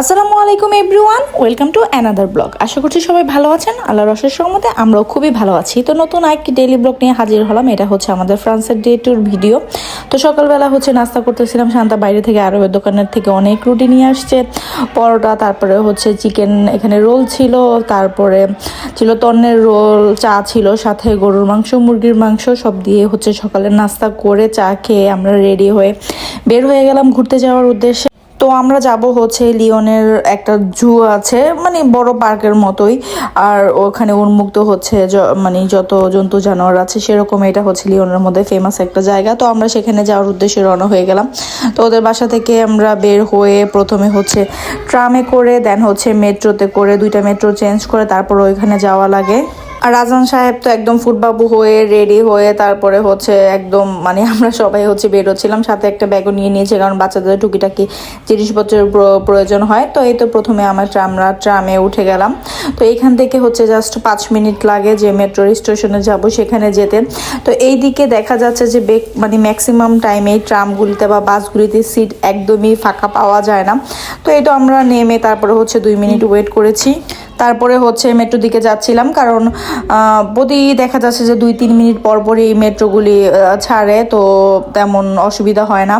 আসসালামু আলাইকুম everyone, welcome to another blog. আশা করছি সবাই ভালো আছেন। আল্লাহ রসের সহমতে আমরাও খুবই ভালো আছি। তো নতুন একটি ডেইলি ব্লগ নিয়ে হাজির হলাম। এটা হচ্ছে আমাদের ফ্রান্সের ডে ট্যুর ভিডিও তো সকালবেলা হচ্ছে নাস্তা করতেছিলাম শান্তা বাইরে থেকে আরবের দোকানের থেকে অনেক রুটি নিয়ে আসছে। পরোটা, তারপরে হচ্ছে চিকেন এখানে রোল ছিল, তারপরে ছিল তন্নের রোল চা ছিল, সাথে গরুর মাংস, মুরগির মাংস, সব দিয়ে হচ্ছে সকালে নাস্তা করে চা খেয়ে আমরা রেডি হয়ে বের হয়ে গেলাম ঘুরতে যাওয়ার উদ্দেশ্যে। তো আমরা যাব হচ্ছে লিওনের একটা জু আছে মানে বড় পার্কের মতোই। আর ওখানে উন্মুক্ত হচ্ছে মানে যত জন্তু জানোয়ার আছে সেরকম এটা হচ্ছে লিওনের মধ্যে ফেমাস একটা জায়গা। তো আমরা সেখানে যাওয়ার উদ্দেশ্যে রওনা হয়ে গেলাম। তো ওদের বাসা থেকে আমরা বের হয়ে প্রথমে হচ্ছে ট্রামে করে দেন হচ্ছে মেট্রোতে করে, দুইটা মেট্রো চেঞ্জ করে, তারপর ওইখানে যাওয়া লাগে। আর রাজান সাহেব তো একদম ফুটবাবু হয়ে রেডি হয়ে, তারপরে হচ্ছে একদম মানে আমরা সবাই হচ্ছে বেরোচ্ছিলাম, সাথে একটা ব্যাগও নিয়ে নিয়েছি, কারণ বাচ্চাদের টুকিটাকি জিনিসপত্রের প্রয়োজন হয়। তো এই তো প্রথমে আমরা আমরা ট্রামে উঠে গেলাম। তো এইখান থেকে হচ্ছে জাস্ট পাঁচ মিনিট লাগে যে মেট্রো স্টেশনে যাব, সেখানে যেতে। তো এই দিকে দেখা যাচ্ছে যে বেক- মানে ম্যাক্সিমাম টাইমে ট্রামগুলিতে বা বাসগুলিতে সিট একদমই ফাঁকা পাওয়া যায় না। তো এই তো আমরা নেমে তারপরে হচ্ছে দুই মিনিট ওয়েট করেছি। তারপরে হচ্ছে মেট্রো দিকে যাচ্ছিলাম, কারণ প্রতি দেখা যাচ্ছে যে দুই, তিন মিনিট পর পরই মেট্রোগুলি ছাড়ে, তো তেমন অসুবিধা হয় না।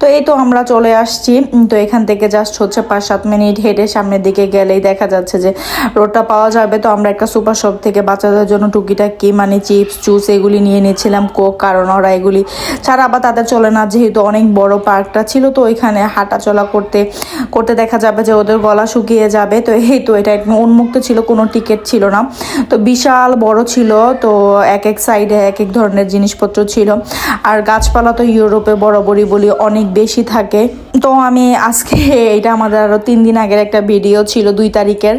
তো এই তো আমরা চলে আসছি তো এখান থেকে জাস্ট হচ্ছে পাঁচ, সাত মিনিট হেঁটে সামনের দিকে গেলেই দেখা যাচ্ছে যে রোডটা পাওয়া যাবে। তো আমরা একটা সুপার শপ থেকে বাচ্চাদের জন্য টুকিটাকি মানে চিপস, জুস এগুলি নিয়ে নিয়েছিলাম কোক, কারণ ওরা এগুলি ছাড়া আবার তাদের চলে না, যেহেতু অনেক বড় পার্কটা ছিল, তো ওইখানে হাঁটা চলা করতে করতে দেখা যাবে যে ওদের গলা শুকিয়ে যাবে। তো এই তো এটা একদম উন্মুক্ত ছিল, কোনো টিকিট ছিল না। তো বিশাল, বড় ছিল, তো এক এক সাইডে এক এক ধরনের জিনিসপত্র ছিল। আর গাছপালা তো ইউরোপে বরাবরই বলি অনেক বেশি থাকে। তো আমি আজকে এটা আমাদের আরও তিন দিন আগের একটা ভিডিও ছিল দুই তারিখের।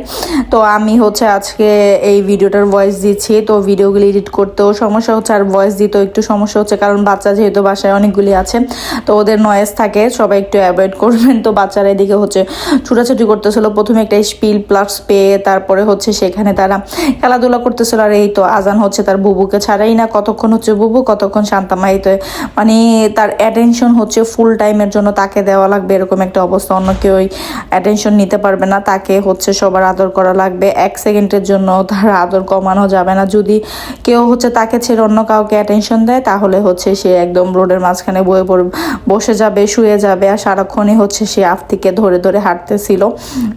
তো আমি হচ্ছে আজকে এই ভিডিওটার ভয়েস দিচ্ছি। তো ভিডিওগুলি এডিট করতেও সমস্যা হচ্ছে, আর ভয়েস দিতেও একটু সমস্যা হচ্ছে, কারণ বাচ্চা যেহেতু বাসায় অনেকগুলি আছে, তো ওদের নয়েজ থাকে, সবাই একটু অ্যাভয়েড করবেন। তো বাচ্চারা এদিকে হচ্ছে ছুটাছুটি করতেছিল। প্রথমে একটা স্পিল প্লাস পেয়ে তারপরে হচ্ছে সেখানে তারা খেলাধুলা করতেছিল। আর এই তো আজান হচ্ছে তার বুবুকে ছাড়াই না, কতক্ষণ হচ্ছে বুবু, কতক্ষণ শান্তামাই তো মানে তার অ্যাটেনশন হচ্ছে ফুল টাইমের জন্য তাকে দেওয়া লাগবে, এরকম একটা অবস্থা। অন্য কেউ অ্যাটেনশন নিতে পারবে না, তাকে হচ্ছে সবার আদর করা লাগবে। এক সেকেন্ডের জন্য তার আদর কমানো যাবে না। যদি কেউ হচ্ছে তাকে ছেড়ে অন্য কাউকে অ্যাটেনশন দেয়, তাহলে হচ্ছে সে একদম রোডের মাঝখানে বয়ে পড়ে বসে যাবে, শুয়ে যাবে। আর সারাক্ষণই হচ্ছে সে আফতিকে ধরে ধরে হাঁটতেছিল,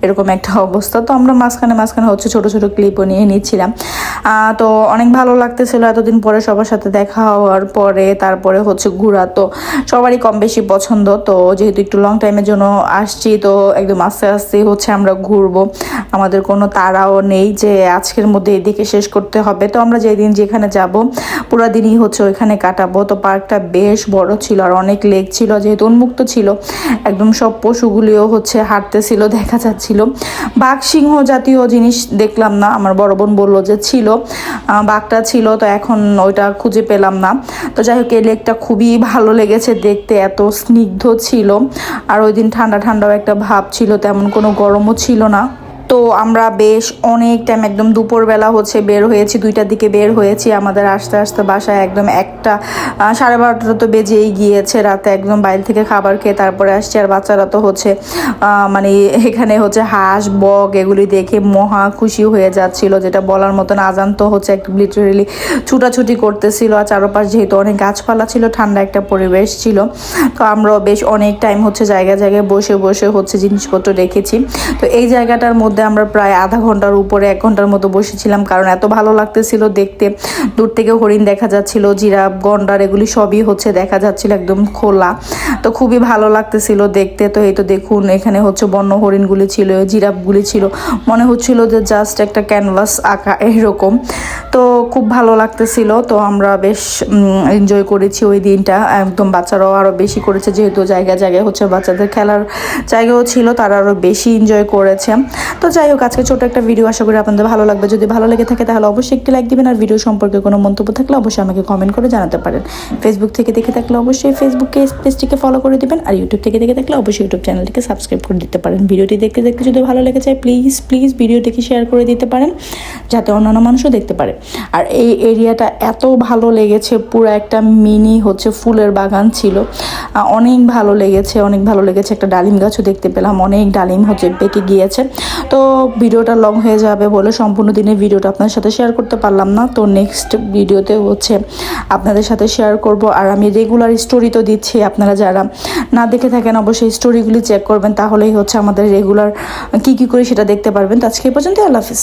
এরকম একটা অবস্থা। তো আমরা মাঝখানে মাঝখানে মাঝখানে হচ্ছে ছোট ছোট ক্লিপও নিয়ে নিচ্ছিলাম। তো অনেক ভালো লাগতেছিল এতদিন পরে সবার সাথে দেখা হওয়ার পরে, তারপরে হচ্ছে ঘোরা তো সবারই কম বেশি পছন্দ। তো যেহেতু একটু লং টাইমের জন্য আসছি, তো একদম আস্তে আস্তে হচ্ছে আমরা ঘুরবো। আমাদের কোনো তাড়াও নেই যে আজকের মধ্যে এদিকে শেষ করতে হবে। তো আমরা যেদিন যেখানে যাব, পুরো দিনই হচ্ছে ওইখানে কাটাবো। তো পার্কটা বেশ বড় ছিল আর অনেক লেক ছিল, যেহেতু উন্মুক্ত ছিল। একদম সব পশুগুলিও হচ্ছে হাঁটতেছিল, দেখা যাচ্ছিল। বাঘ সিংহ জাতীয় জিনিস দেখলাম না। আমার বড় বোন বলল যে ছিল বাঘটা ছিল, তো এখন ওইটা খুঁজে পেলাম না। তো যাই হোক, এই লেকটা খুবই ভালো লেগেছে দেখতে, এত স্নিগ্ধ ছিল। আর ওই দিন ঠান্ডা ঠান্ডাও একটা ভাব ছিল, তেমন কোনো গরমও ছিল না। তো আমরা বেশ অনেক টাইম একদম দুপুরবেলা হচ্ছে বের হয়েছি, দুইটার দিকে বের হয়েছি। আমাদের আসতে আসতে বাসায় একদম একটা সাড়ে বারোটা তো বেজেই গিয়েছে, রাতে একদম বাইরে থেকে খাবার খেয়ে তারপরে আসছি। আর বাচ্চারা তো হচ্ছে মানে এখানে হচ্ছে হাঁস, বক এগুলি দেখে মহা খুশি হয়ে যাচ্ছিল, যেটা বলার মতন আজান তো হচ্ছে একটু লিটারেলি ছুটাছুটি করতেছিল। আর চারোপাশ যেহেতু অনেক গাছপালা ছিল, ঠান্ডা একটা পরিবেশ ছিল। তো আমরাও বেশ অনেক টাইম হচ্ছে জায়গায় জায়গায় বসে বসে হচ্ছে জিনিসপত্র রেখেছি তো এই জায়গাটার মধ্যে আমরা প্রায় আধা ঘণ্টার উপরে, এক ঘণ্টার মতো বসেছিলাম, কারণ এত ভালো লাগতেছিল দেখতে। দূর থেকে হরিণ দেখা যাচ্ছিল, জিরাফ, গন্ডার, এগুলি সবই হচ্ছে দেখা যাচ্ছিল একদম খোলা। তো খুবই ভালো লাগতেছিল দেখতে। তো এই তো দেখুন, এখানে হচ্ছে বন্য হরিণগুলি ছিল, জিরাফগুলি ছিল। মনে হচ্ছিল যে জাস্ট একটা ক্যানভাস আঁকা এরকম। তো খুব ভালো লাগতেছিল, তো আমরা বেশ এনজয় করেছি ওই দিনটা। একদম বাচ্চারাও আরও বেশি করেছে, যেহেতু জায়গা জায়গায় হচ্ছে বাচ্চাদের খেলার জায়গাও ছিল, তারা আরও বেশি এনজয় করেছে। তো যাই হোক, আজকে ছোটো একটা ভিডিও আশা করি আপনাদের ভালো লাগবে। যদি ভালো লেগে থাকে, তাহলে অবশ্যই একটি লাইক দিবেন, আর ভিডিও সম্পর্কে কোনো মন্তব্য থাকলে অবশ্যই আমাকে কমেন্ট করে জানাতে পারেন। ফেসবুক থেকে দেখে থাকলে অবশ্যই ফেসবুকে পেজটিকে ফলো করে দিবেন, আর ইউটিউব থেকে দেখে থাকলে অবশ্যই ইউটিউব চ্যানেলটিকে সাবস্ক্রাইব করে দিতে পারেন। ভিডিওটি দেখতে দেখতে যদি ভালো লেগে যায় প্লিজ প্লিজ ভিডিওটিকে শেয়ার করে দিতে পারেন, যাতে অন্যান্য মানুষও দেখতে পারে। আর এই এরিয়াটা এত ভালো লেগেছে, পুরো একটা মিনি হচ্ছে ফুলের বাগান ছিল। অনেক ভালো লেগেছে, অনেক ভালো লেগেছে। একটা ডালিম গাছও দেখতে পেলাম, অনেক ডালিম হচ্ছে পেকে গিয়েছে। তো ভিডিওটা লং হয়ে যাবে বলে সম্পূর্ণ দিনের ভিডিওটা আপনাদের সাথে শেয়ার করতে পারলাম না। তো নেক্সট ভিডিওতে হচ্ছে আপনাদের সাথে শেয়ার করব। আর আমি রেগুলার স্টোরি তো দিচ্ছি, আপনারা যারা না দেখে থাকেন অবশ্যই স্টোরিগুলি চেক করবেন। তাহলেই হচ্ছে আমাদের রেগুলার কী কী করি সেটা দেখতে পারবেন। তো আজকে পর্যন্ত আল্লাহ হাফিজ।